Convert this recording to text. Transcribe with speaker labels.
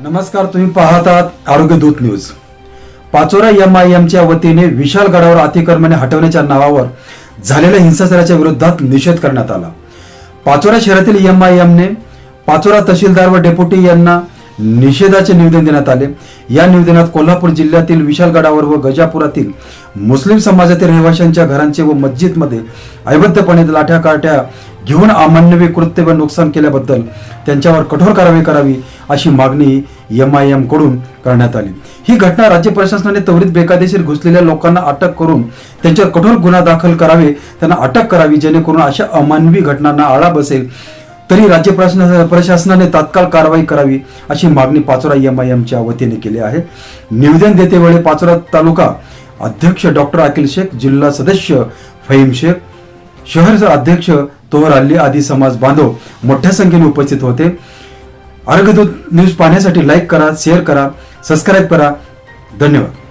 Speaker 1: नमस्कार तुम्ही पाहत आहात आरोग्य दूत न्यूज. पाचोरा एम आय एमच्या वतीने विशाल गडावर अतिक्रमणे हटवण्याच्या नावावर झालेल्या हिंसाचाराच्या विरोधात निषेध करण्यात आला. पाचोरा शहरातील एम आय एमने पाचोरा तहसीलदार व डेप्युटी यांना निषेधाचे निवेदन देण्यात आले. या निवेदनात कोल्हापूर जिल्ह्यातील विशालगडावर व गजापुरातील मुस्लिम समाजातील रहिवाशांच्या घरांचे व मस्जिदमध्ये ऐबद्धपणे लाठ्या काट्या घेऊन अमानवी कृत्य व नुकसान केल्याबद्दल त्यांच्यावर कठोर कारवाई करावी अशी मागणी एम आय एमकडून करण्यात आली. ही घटना राज्य प्रशासनाने त्वरित बेकायदेशीर घुसलेल्या लोकांना अटक करून त्यांच्यावर कठोर गुन्हा दाखल करावे त्यांना अटक करावी जेणेकरून अशा अमानवी घटनांना आळा बसेल तरी राज्य प्रशासना प्रशासनाने तात्काळ कारवाई करावी अशी मागणी पाचोरा एम आय एमच्या वतीने केली आहे. निवेदन देतेवेळी पाचोरा तालुका अध्यक्ष डॉक्टर अखिल शेख जिल्हा सदस्य फहीम शेख शहर अध्यक्ष तोहर अल्ली आदी समाज बांधव मोठ्या संख्येने उपस्थित होते. आरोग्यदूत न्यूज पाहण्यासाठी लाईक करा शेअर करा सबस्क्राईब करा. धन्यवाद.